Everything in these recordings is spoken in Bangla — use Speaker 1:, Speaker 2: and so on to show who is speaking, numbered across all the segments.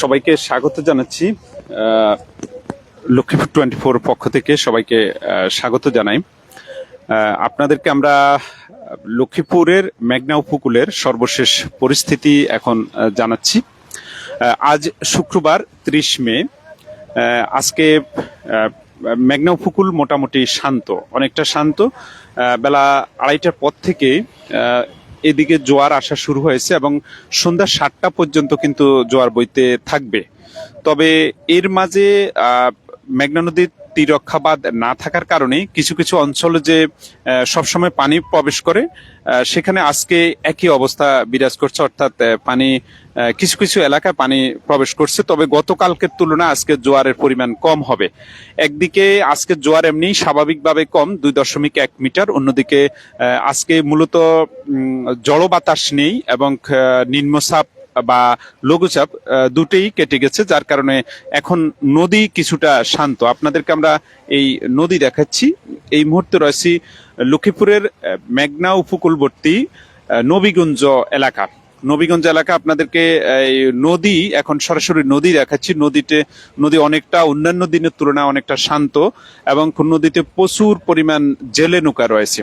Speaker 1: সবাইকে স্বাগত জানাচ্ছি লক্ষ্মীপুর টোয়েন্টি ফোর পক্ষ থেকে সবাইকে স্বাগত জানাই। আপনাদেরকে আমরা লক্ষ্মীপুরের মেঘনা উপকূলের সর্বশেষ পরিস্থিতি এখন জানাচ্ছি। আজ শুক্রবার ত্রিশ মে আজকে মেঘনা উপকূল মোটামুটি শান্ত, অনেকটা শান্ত। বেলা আড়াইটার পর থেকে এদিকে জোয়ার আসা শুরু হয়েছে এবং সন্ধ্যা সাতটা পর্যন্ত কিন্তু জোয়ার বইতে থাকবে। তবে এর মাঝে মেঘনা নদীর তীরক্ষাবাদ না থাকার কারণে কিছু কিছু অঞ্চলে যে সবসময় পানি প্রবেশ করে সেখানে আজকে একই অবস্থা বিরাজ করছে। অর্থাৎ পানি কিছু কিছু এলাকায় পানি প্রবেশ করছে। তবে গতকালকের তুলনায় আজকে জোয়ারের পরিমাণ কম হবে। একদিকে আজকে জোয়ার এমনি স্বাভাবিকভাবে কম, দুই দশমিক এক মিটার। অন্যদিকে আজকে মূলত জড় বাতাস নেই এবং নিম্নচাপ বা লঘুচাপ দুটেই কেটে গেছে, যার কারণে এখন নদী কিছুটা শান্ত। আপনাদেরকে আমরা এই নদী দেখাচ্ছি। এই মুহূর্তে রয়েছি লক্ষ্মীপুরের মেঘনা উপকূলবর্তী নবীগঞ্জ এলাকা। নবীগঞ্জ এলাকা আপনাদেরকে এই নদী, এখন সরাসরি নদী দেখাচ্ছি। নদীতে, নদী অনেকটা, অন্যান্য দিনের তুলনায় অনেকটা শান্ত এবং নদীতে প্রচুর পরিমাণ জেলে নৌকা রয়েছে।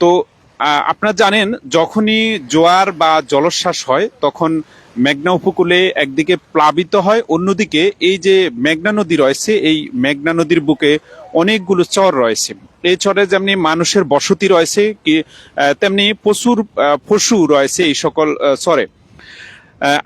Speaker 1: তো আপনারা জানেন, যখনই জোয়ার বা জলোচ্ছ্বাস হয়, তখন মেঘনা উপকূলে একদিকে প্লাবিত হয়, অন্যদিকে এই যে মেঘনা নদী রয়েছে, এই মেঘনা নদীর বুকে অনেকগুলো চর রয়েছে। এই চরে যেমনি মানুষের বসতি রয়েছে, কি তেমনি প্রচুর পশু রয়েছে এই সকল চরে।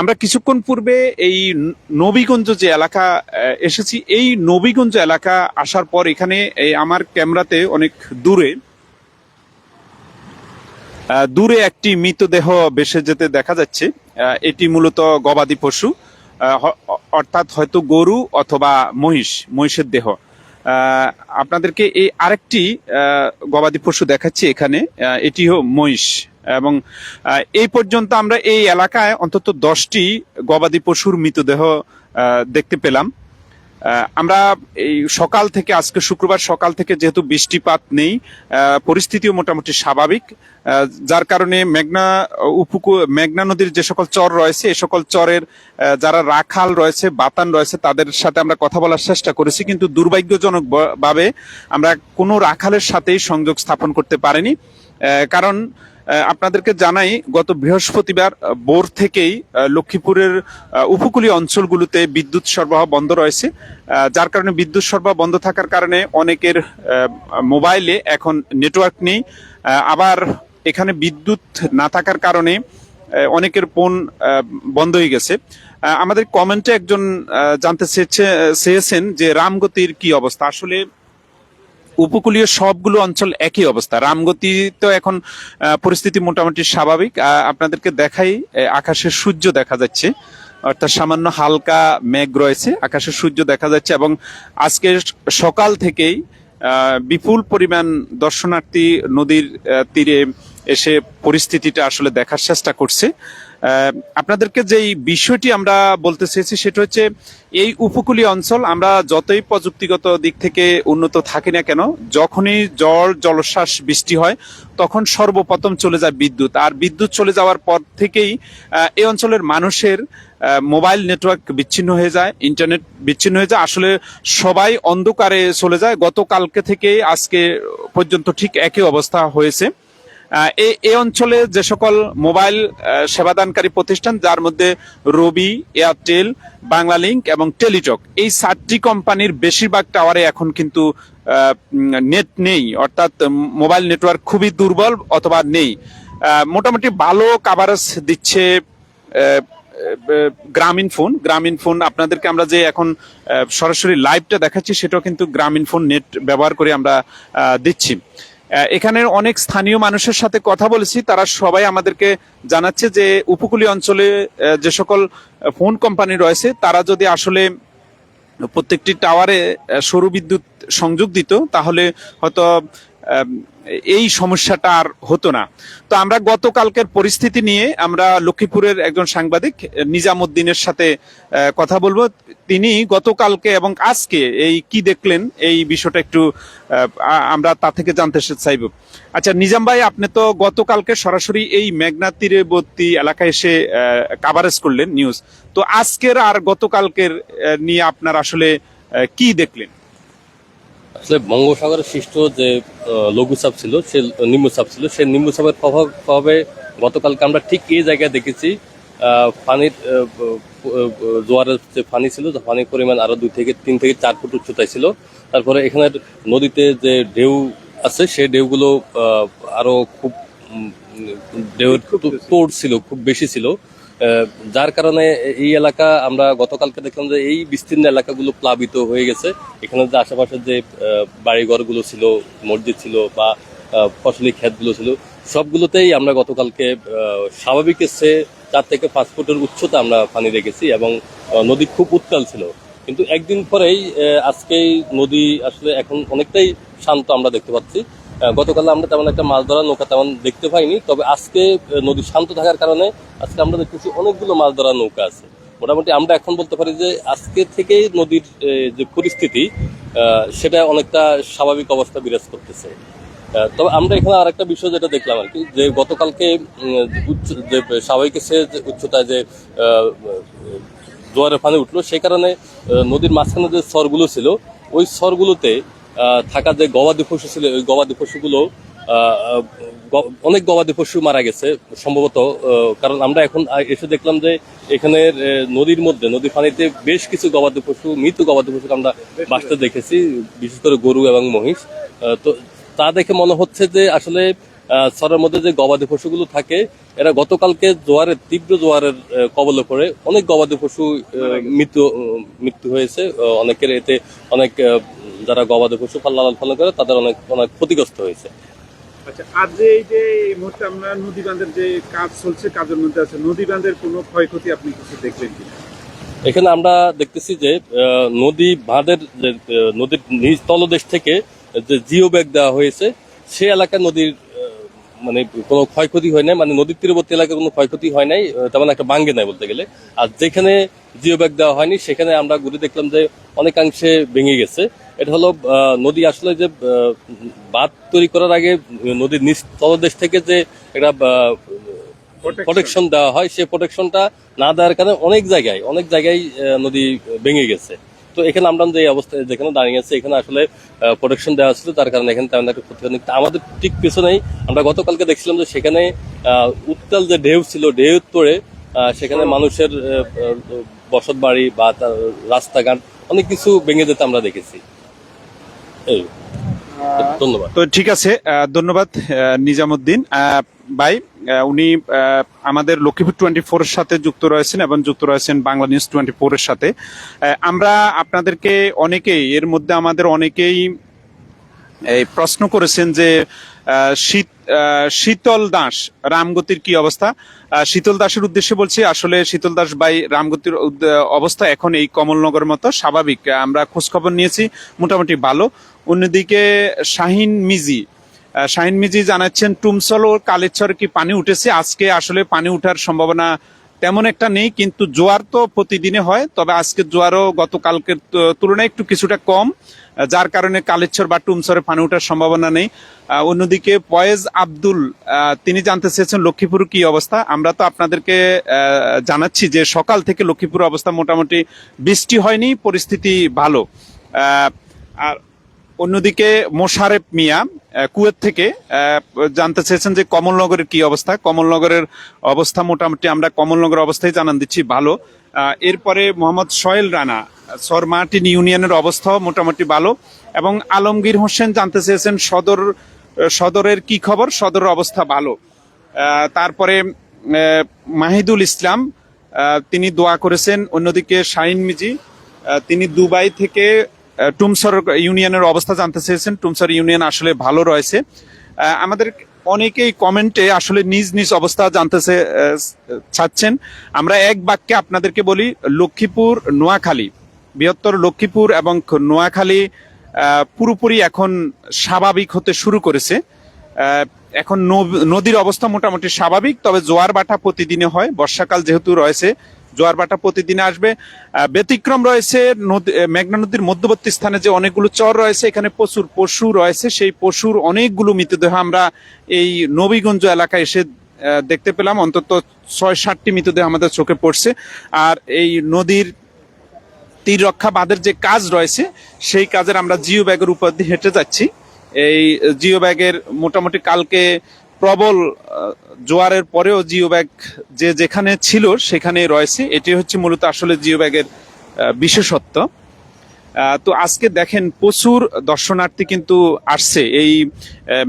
Speaker 1: আমরা কিছুক্ষণ পূর্বে এই নবীগঞ্জ যে এলাকা এসেছি। এই নবীগঞ্জ এলাকা আসার পর এখানে আমার ক্যামেরাতে অনেক দূরে দূরে একটি মৃতদেহ বেসে যেতে দেখা যাচ্ছে। এটি মূলত গবাদি পশু অর্থাৎ হয়তো গরু অথবা মহিষ মহিষের দেহ। আপনাদেরকে এই আরেকটি গবাদি পশু দেখাচ্ছি এখানে। আহ, এটিও মহিষ। এবং এই পর্যন্ত আমরা এই এলাকায় অন্তত দশটি গবাদি পশুর মৃতদেহ দেখতে পেলাম। আমরা এই সকাল থেকে, আজকে শুক্রবার সকাল থেকে যেহেতু বৃষ্টিপাত নেই পরিস্থিতিও মোটামুটি স্বাভাবিক। যার কারণে মেঘনা উপকূল, মেঘনা নদীর যে সকল চর রয়েছে, এ সকল চরের যারা রাখাল রয়েছে, বাতান রয়েছে, তাদের সাথে আমরা কথা বলার চেষ্টা করেছি, কিন্তু দুর্ভাগ্যজনক ভাবে আমরা কোনো রাখালের সাথেই সংযোগ স্থাপন করতে পারিনি। কারণ আপনাদেরকে জানাই, গত বৃহস্পতিবার বোর থেকেই লক্ষ্মীপুরের উপকূলীয় অঞ্চলগুলোতে বিদ্যুৎ সরবরাহ বন্ধ রয়েছে। যার কারণে বিদ্যুৎ সরবরাহ বন্ধ থাকার কারণে অনেকের মোবাইলে এখন নেটওয়ার্ক নেই। আবার এখানে বিদ্যুৎ না থাকার কারণে অনেকের ফোন বন্ধ হয়ে গেছে। আমাদের কমেন্টে একজন জানতে চেয়েছে- চেয়েছেন যে রামগতির কি অবস্থা? আসলে উপকূলীয় সবগুলো অঞ্চল একই অবস্থা। রামগতি তো এখন পরিস্থিতি মোটামুটি স্বাভাবিক। আপনাদেরকে দেখাই আকাশের সূর্য দেখা যাচ্ছে। অর্থাৎ সামান্য হালকা মেঘ রয়েছে, আকাশের সূর্য দেখা যাচ্ছে এবং আজকে সকাল থেকেই বিপুল পরিমাণ দর্শনার্থী নদীর তীরে এসে পরিস্থিতিটা আসলে দেখার চেষ্টা করছে। আপনাদেরকে যেই বিষয়টি আমরা বলতে চেয়েছি সেটা হচ্ছে, এই উপকূলীয় অঞ্চল আমরা যতই প্রযুক্তিগত দিক থেকে উন্নত থাকি না কেন, যখনই জল জলশ্বাস বৃষ্টি হয়, তখন সর্বপ্রথম চলে যায় বিদ্যুৎ। আর বিদ্যুৎ চলে যাওয়ার পর থেকেই এই অঞ্চলের মানুষের মোবাইল নেটওয়ার্ক বিচ্ছিন্ন হয়ে যায়, ইন্টারনেট বিচ্ছিন্ন হয়ে যায়। আসলে সবাই অন্ধকারে চলে যায়। গতকালকে থেকে আজকে পর্যন্ত ঠিক একই অবস্থা হয়েছে। এই অঞ্চলে যে সকল মোবাইল সেবাদানকারী প্রতিষ্ঠান, যার মধ্যে রবি, এয়ারটেল, বাংলালিংক এবং টেলিটক, এই সাতটি কোম্পানির বেশিরভাগ টাওয়ারে এখন কিন্তু নেট নেই, অর্থাৎ মোবাইল নেটওয়ার্ক খুবই দুর্বল অথবা নেই। মোটামুটি ভালো কাভারেজ দিচ্ছে গ্রামীণ ফোন। গ্রামীণ ফোন আপনাদেরকে আমরা যে এখন সরাসরি লাইভটা দেখাচ্ছি, সেটাও কিন্তু গ্রামীণ ফোন নেট ব্যবহার করে আমরা দিচ্ছি। এখানের অনেক স্থানীয় মানুষের সাথে কথা বলেছি। তারা সবাই আমাদেরকে জানাচ্ছে যে উপকূলীয় অঞ্চলে যে সকল ফোন কোম্পানি রয়েছে, তারা যদি আসলে প্রত্যেকটি টাওয়ারে সরু বিদ্যুৎ সংযোগ দিত, তাহলে হয়তো এই সমস্যাটা আর হতো না। তো আমরা গতকালকের পরিস্থিতি নিয়ে আমরা লক্ষ্মীপুরের একজন সাংবাদিক, নিজামুদ্দিনের সাথে কথা বলব। তিনি গতকালকে এবং আজকে এই কি দেখলেন, এই বিষয়টা একটু আমরা তা থেকে জানতে চাইব। আচ্ছা নিজাম ভাই, আপনি তো গতকালকে সরাসরি এই মেঘনা তীরবর্তী এলাকায় এসে কাভারেজ করলেন নিউজ তো আজকের আর গতকালকের নিয়ে আপনার আসলে কি দেখলেন?
Speaker 2: আসলে বঙ্গোসাগরের সৃষ্ট যে লঘুচাপ ছিল সে নিম্নচাপ ছিল সেই নিম্নচাপের প্রভাব প্রভাবে গতকালকে আমরা ঠিক এই জায়গায় দেখেছি পানির জোয়ারের যে পানি ছিল পানির পরিমাণ আরও দুই থেকে তিন থেকে চার ফুট উচ্চতায় ছিল। তারপরে এখানের নদীতে যে ঢেউ আছে সেই ঢেউগুলো আরও খুব ঢেউর তোড় ছিল খুব বেশি ছিল। যার কারণে এই এলাকা আমরা গতকালকে দেখলাম যে এই বিস্তীর্ণ এলাকাগুলো প্লাবিত হয়ে গেছে। এখানে যে আশেপাশের যে বাড়িঘরগুলো ছিল মসজিদ ছিল বা ফসলি ক্ষেতগুলো ছিল সবগুলোতেই আমরা গতকালকে আহ, স্বাভাবিকের চেয়ে চার থেকে পাঁচ ফুটের উচ্চতা আমরা পানি দেখেছি এবং নদী খুব উত্তাল ছিল। কিন্তু একদিন পরেই আজকেই নদী আসলে এখন অনেকটাই শান্ত আমরা দেখতে পাচ্ছি। গতকাল আমরা তেমন একটা মাছ ধরার নৌকা তেমন দেখতে পাইনি। তবে আজকে নদী শান্ত থাকার কারণে আজকে আমরা দেখতেছি অনেকগুলো মাছ ধরার নৌকা আছে। মোটামুটি আমরা এখন বলতে পারি যে আজকে থেকেই নদীর যে পরিস্থিতি সেটা অনেকটা স্বাভাবিক অবস্থা বিরাজ করতেছে। তবে আমরা এখানে আরেকটা বিষয় যেটা দেখলাম আর কি যে গতকালকে উচ্চ যে স্বাভাবিকের চেয়ে যে উচ্চতায় যে জোয়ারের পানি উঠল সেই কারণে নদীর মাঝখানে যে স্তরগুলো ছিল ওই স্তরগুলোতে আহ, থাকা যে গবাদি পশু ছিল, ওই গবাদি পশুগুলো অনেক গবাদি পশু মারা গেছে, সম্ভবত কারণ আমরা এখন এসে দেখলাম যে এখানে নদীর মধ্যে নদীর পানিতে বেশ কিছু গবাদি পশু, মৃত গবাদি পশুকে আমরা বাঁচতে দেখেছি, বিশেষ করে গরু এবং মহিষ। তো তা দেখে মনে হচ্ছে যে আসলে সরের মধ্যে যে গবাদি পশুগুলো থাকে এরা গতকালকে জোয়ারের তীব্র জোয়ারের কবলে পড়ে। অনেক গবাদি পশু মৃত্যু মৃত্যু হয়েছে। অনেকের এতে অনেক যারা গবাদি পশু লালন পালন করে তাদের অনেক অনেক ক্ষতিগ্রস্ত হয়েছে।
Speaker 1: আচ্ছা যে এই যে এই মুহূর্তে আমরা নদী বাঁধের যে কাজ চলছে কাজের মধ্যে আছে নদী বাঁধের কোনো ক্ষয়ক্ষতি আপনি কিছু দেখলেন কিনা?
Speaker 2: এখানে আমরা দেখতেছি যে নদী বাঁধের যে নদীর নিচ তলদেশ থেকে যে জিও ব্যাগ দেওয়া হয়েছে সে এলাকায় নদীর মানে কোনো ক্ষয়ক্ষতি হয় নাই মানে নদীর তীরবর্তী এলাকায় কোনো ক্ষয়ক্ষতি হয় নাই তেমন একটা বাঙ্গে নাই বলতে গেলে। আর যেখানে জিও ব্যাগ দেওয়া হয়নি সেখানে আমরা ঘুরে দেখলাম যে অনেকাংশে ভেঙে গেছে। এটা হলো আহ, নদী আসলে যে বাঁধ তৈরি করার আগে নদীর নিচ তলদেশ থেকে যে একটা প্রোটেকশন দেওয়া হয় সেই প্রোটেকশনটা না দেওয়ার কারণে অনেক জায়গায় অনেক জায়গায় নদী ভেঙে গেছে। তো এখানে আমরা যে অবস্থায় যেখানে দাঁড়িয়ে আছে এখানে আসলে প্রোটেকশন দেওয়া ছিল তার কারণে এখানে তেমন একটা ক্ষতি আমাদের ঠিক পিছনেই আমরা গতকালকে দেখছিলাম যে সেখানে উত্তাল যে ঢেউ ছিল ঢেউ তোড়ে সেখানে মানুষের বসত বাড়ি বা তার রাস্তাঘাট অনেক কিছু ভেঙে যেতে আমরা দেখেছি। এই। ধন্যবাদ।
Speaker 1: তো ঠিক আছে ধন্যবাদ নিজামুদ্দিন। ভাই উনি আমাদের লক্ষ্মীপুর টোয়েন্টি ফোর এর সাথে যুক্ত রয়েছেন এবং যুক্ত রয়েছেন বাংলা নিউজ টোয়েন্টি ফোর এর সাথে। আমরা আপনাদেরকে অনেকেই, এর মধ্যে আমাদের অনেকেই এই প্রশ্ন করেছেন যে শীত শীতল দাস, রামগতির কি অবস্থা? শীতল দাসের উদ্দেশ্যে বলছি, আসলে শীতল দাস ভাই রামগতির অবস্থা এখন এই কমলনগর মতো স্বাভাবিক। আমরা খোঁজখবর নিয়েছি, মোটামুটি ভালো। অন্যদিকে শাহিন মিজি শাহিন মিজি জানাচ্ছেন, টুমসল ও কালেচর কি পানি উঠেছে? আজকে আসলে পানি উঠার সম্ভাবনা তেমন একটা নেই, কিন্তু জোয়ার তো প্রতিদিনে হয়, তবে আজকে জোয়ারও গতকালকের তুলনায় একটু কিছুটা কম যার কারণে কালেচ্ছর বা টুমসরে পানি ওঠার সম্ভাবনা নেই। অন্যদিকে পয়েজ আব্দুল তিনি জানতে চেয়েছেন লক্ষ্মীপুর কি অবস্থা। আমরা তো আপনাদেরকে জানাচ্ছি যে সকাল থেকে লক্ষ্মীপুর অবস্থা মোটামুটি বৃষ্টি হয়নি, পরিস্থিতি ভালো। আর অন্যদিকে মোশারেফ মিয়া কুয়েত থেকে জানতে চেয়েছেন যে কমলনগরের কি অবস্থা। কমলনগরের অবস্থা মোটামুটি আমরা কমলনগর অবস্থায় জানান দিচ্ছি, ভালো। এরপরে মোহাম্মদ সোহেল রানা সরমার্টিন ইউনিয়নের অবস্থাও মোটামুটি ভালো। এবং আলমগীর হোসেন জানতে চেয়েছেন সদর সদরের কি খবর? সদরের অবস্থা ভালো। তারপরে মাহিদুল ইসলাম তিনি দোয়া করেছেন। অন্যদিকে শাহিন মিজি তিনি দুবাই থেকে টুমসর ইউনিয়নের অবস্থা জানতে চেয়েছেন। টুমসর ইউনিয়ন আসলে ভালো রয়েছে। আমাদের অনেকেই কমেন্টে আসলে নিজ নিজ অবস্থা জানতে চাচ্ছেন। আমরা এক বাক্যে আপনাদেরকে বলি, লক্ষ্মীপুর, নোয়াখালী। বৃহত্তর লক্ষ্মীপুর এবং নোয়াখালী পুরোপুরি এখন স্বাভাবিক হতে শুরু করেছে। এখন নদীর অবস্থা মোটামুটি স্বাভাবিক, তবে জোয়ার বাটা প্রতিদিনে হয়। বর্ষাকাল যেহেতু রয়েছে জোয়ার বাটা প্রতিদিনে আসবে। ব্যতিক্রম রয়েছে নদী- মেঘনা নদীর মধ্যবর্তী স্থানে যে অনেকগুলো চর রয়েছে, এখানে প্রচুর পশু রয়েছে। সেই পশুর অনেকগুলো মৃতদেহ আমরা এই নবীগঞ্জ এলাকায় এসে দেখতে পেলাম। অন্তত ছয় সাতটি মৃতদেহ আমাদের চোখে পড়ছে। আর এই নদীর তীর রক্ষা বাঁধের যে কাজ রয়েছে, সেই কাজের আমরা জিও ব্যাগের উপর দিয়ে হেঁটে যাচ্ছি। এই জিও ব্যাগের মোটামুটি কালকে প্রবল জোয়ারের পরেও জিও ব্যাগ যে যেখানে ছিল সেখানে রয়েছে। এটি হচ্ছে মূলত আসলে জিও ব্যাগের বিশেষত্ব। তো আজকে দেখেন প্রচুর দর্শনার্থী কিন্তু আসছে এই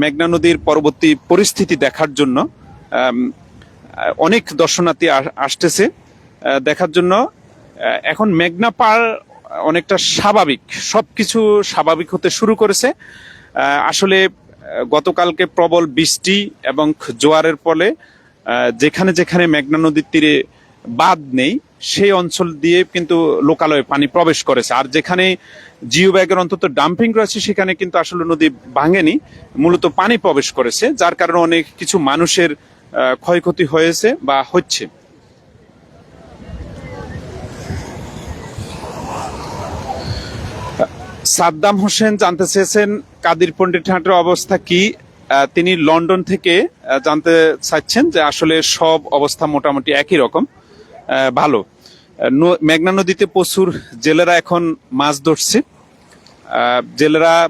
Speaker 1: মেঘনা নদীর পরবর্তী পরিস্থিতি দেখার জন্য। অনেক দর্শনার্থী আসতেছে। দেখার জন্য এখন মেঘনা পার অনেকটা স্বাভাবিক, সবকিছু স্বাভাবিক হতে শুরু করেছে। আসলে গতকালকে প্রবল বৃষ্টি এবং জোয়ারের ফলে যেখানে যেখানে মেঘনা নদীর তীরে বাঁধ নেই, সেই অঞ্চল দিয়ে কিন্তু লোকালয়ে পানি প্রবেশ করেছে। আর যেখানে জিও ব্যাগের অন্তত ডাম্পিং রয়েছে, সেখানে কিন্তু আসলে নদী ভাঙেনি, মূলত পানি প্রবেশ করেছে, যার কারণে অনেক কিছু মানুষের ক্ষয়ক্ষতি হয়েছে বা হচ্ছে। সাদ্দাম হোসেন জানতে চেয়েছেন কাদির পণ্ডিত হাটের অবস্থা কি। তিনি লন্ডন থেকে জানতে চাচ্ছেন যে আসলে সব অবস্থা মোটামুটি একই রকম ভালো। মেঘনা নদীতে প্রচুর জেলেরা এখন মাছ ধরছে। জেলেরা,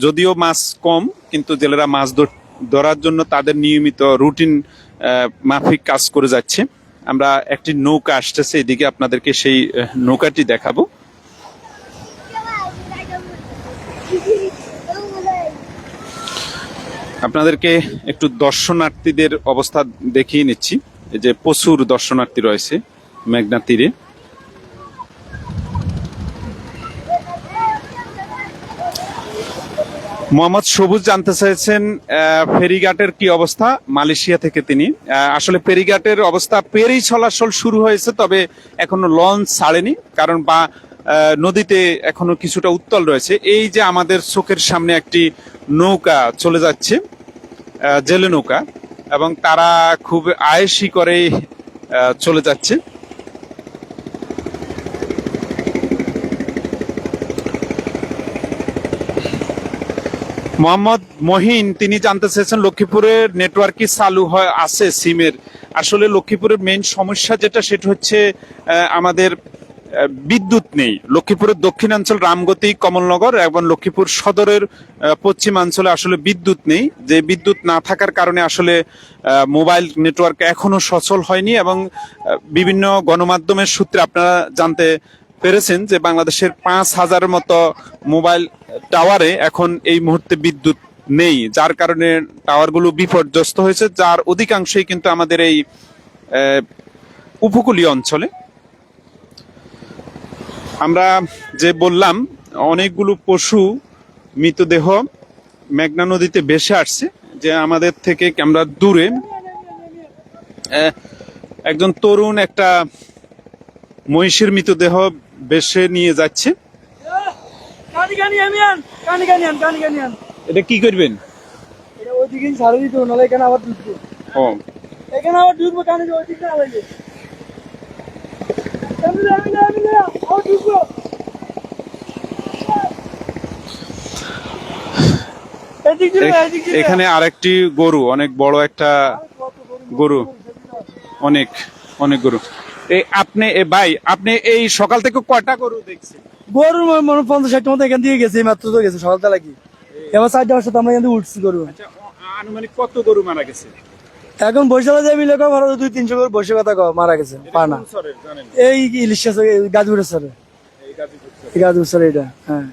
Speaker 1: যদিও মাছ কম, কিন্তু জেলেরা মাছ ধর- ধরার জন্য তাদের নিয়মিত রুটিন মাফিক কাজ করে যাচ্ছে। আমরা একটি নৌকা আসতেছে, এদিকে আপনাদেরকে সেই নৌকাটি দেখাবো। আপনাদেরকে একটু দর্শনার্থীদের অবস্থা দেখিয়ে নিচ্ছি। যে প্রচুর দর্শনার্থী রয়েছে মেঘনা তীরে। মোহাম্মদ সবুজ জানতে চাইছেন ফেরিঘাটের কি অবস্থা? মালয়েশিয়া থেকে তিনি। আসলে ফেরিঘাটের অবস্থা পেরেই চলাচল শুরু হয়েছে, তবে এখনও লঞ্চ ছাড়েনি, কারণ বা নদীতে এখনও কিছুটা উত্তল রয়েছে। এই যে আমাদের চোখের সামনে একটি নৌকা চলে যাচ্ছে জেলে নৌকা, এবং তারা খুব আয়েসি করে চলে যাচ্ছে। মোহাম্মদ মহিন, তিনি জানতে চেয়েছেন লক্ষ্মীপুরের নেটওয়ার্ক কি চালু হয়, আছে সিমের। আসলে লক্ষ্মীপুরের মেইন সমস্যা যেটা, সেটা হচ্ছে আমাদের বিদ্যুৎ নেই। লক্ষ্মীপুরের দক্ষিণাঞ্চল রামগতি, কমলনগর এবং লক্ষ্মীপুর সদরের পশ্চিমাঞ্চলে আসলে বিদ্যুৎ নেই। যে বিদ্যুৎ না থাকার কারণে আসলে মোবাইল নেটওয়ার্ক এখনও সচল হয়নি এবং বিভিন্ন গণমাধ্যমের সূত্রে আপনারা জানতে পেরেছেন যে বাংলাদেশের পাঁচ হাজারের মতো মোবাইল টাওয়ারে এখন এই মুহূর্তে বিদ্যুৎ নেই। যার কারণে টাওয়ারগুলো বিপর্যস্ত হয়েছে, যার অধিকাংশই কিন্তু আমাদের এই উপকূলীয় অঞ্চলে আমরা যে বললাম অনেকগুলো পশু মৃতদেহ মেঘনা নদীতে ভেসে আসছে যে আমাদের থেকে আমরা দূরে। একজন তরুণ একটা মহিষের মৃতদেহ বেশে নিয়ে যাচ্ছে। এটা কি করবেন?
Speaker 3: এখানে আবার ঢুকবো
Speaker 1: ও।
Speaker 3: এখানে আবার ঢুকবো কানি ওইদিকে না লাগে আমি না আমি না আমি না আবার ঢুকবো এদিক দিয়ে
Speaker 1: এ-
Speaker 3: এদিক দিয়ে
Speaker 1: এখানে আরেকটি গরু অনেক বড় একটা গরু। অনেক অনেক গরু। এই আপনি এ ভাই আপনি এই সকাল থেকে কয়টা গরু দেখছেন?
Speaker 3: গরুর মনে- পঞ্চাশ ষাট মতো এখান দিয়ে গেছে মাত্র তো গেছে সকালবেলা কি? এবার আমরা এখান থেকে উঠছি গরু।
Speaker 1: আচ্ছা আনুমানিক কত গরু মারা গেছে?
Speaker 3: এখন বৈশালে যে মিলে ভালো দুই তিনশো করে বসে কথা কও, মারা গেছে পানা? এই ইলিশ গাজপুরের স্যার
Speaker 1: এই গাজীপুর
Speaker 3: স্যার এটা হ্যাঁ।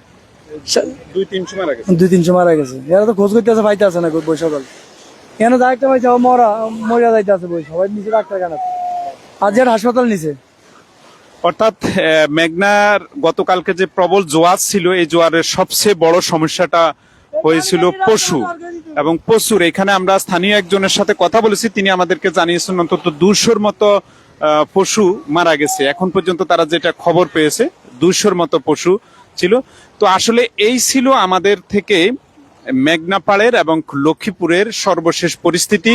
Speaker 1: দুই তিনশো মারা গেছে।
Speaker 3: দুই তিনশো মারা গেছে। এরা তো খোঁজ করতে আছে পাইতে আছে না বৈশাল কেন যা একটা পাইছে মরা মরিয়া যাইতে আছে বই সবাই নিচে ডাক্তার কেন আজ আর হাসপাতাল নিচে
Speaker 1: অর্থাৎ মেঘনার গতকালকে যে প্রবল জোয়ার ছিল এই জোয়ারের সবচেয়ে বড় সমস্যাটা হয়েছিল পশু। এবং পশুর এখানে আমরা স্থানীয় একজনের সাথে কথা বলেছি তিনি আমাদেরকে জানিয়েছেন অন্তত দুশোর মতো পশু মারা গেছে। এখন পর্যন্ত তারা যেটা খবর পেয়েছে দুশোর মতো পশু ছিল। তো আসলে এই ছিল আমাদের থেকে মেঘনাপাড়ের এবং লক্ষ্মীপুরের সর্বশেষ পরিস্থিতি।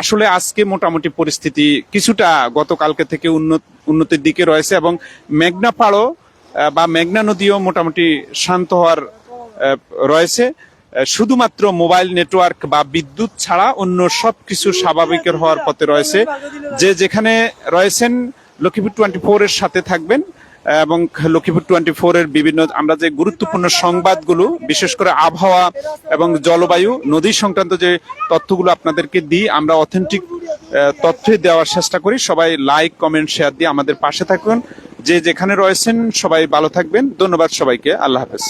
Speaker 1: আসলে আজকে মোটামুটি পরিস্থিতি কিছুটা গতকালকে থেকে উন্নত উন্নতির দিকে রয়েছে এবং মেঘনাপাড়ও বা মেঘনা নদীও মোটামুটি শান্ত হওয়ার রয়েছে। শুধুমাত্র মোবাইল নেটওয়ার্ক বা বিদ্যুৎ ছাড়া অন্য সবকিছু স্বাভাবিকের হওয়ার পথে রয়েছে। যে যেখানে রয়েছেন, লক্ষ্মীপুর টোয়েন্টি ফোর এর সাথে থাকবেন এবং লক্ষ্মীপুর টোয়েন্টি ফোর এর বিভিন্ন আমরা যে গুরুত্বপূর্ণ সংবাদগুলো, বিশেষ করে আবহাওয়া এবং জলবায়ু, নদী সংক্রান্ত যে তথ্যগুলো আপনাদেরকে দিই, আমরা অথেন্টিক তথ্যই দেওয়ার চেষ্টা করি। সবাই লাইক কমেন্ট শেয়ার দিয়ে আমাদের পাশে থাকুন। যে যেখানে রয়েছেন, সবাই ভালো থাকবেন। ধন্যবাদ সবাইকে। আল্লাহ হাফেজ।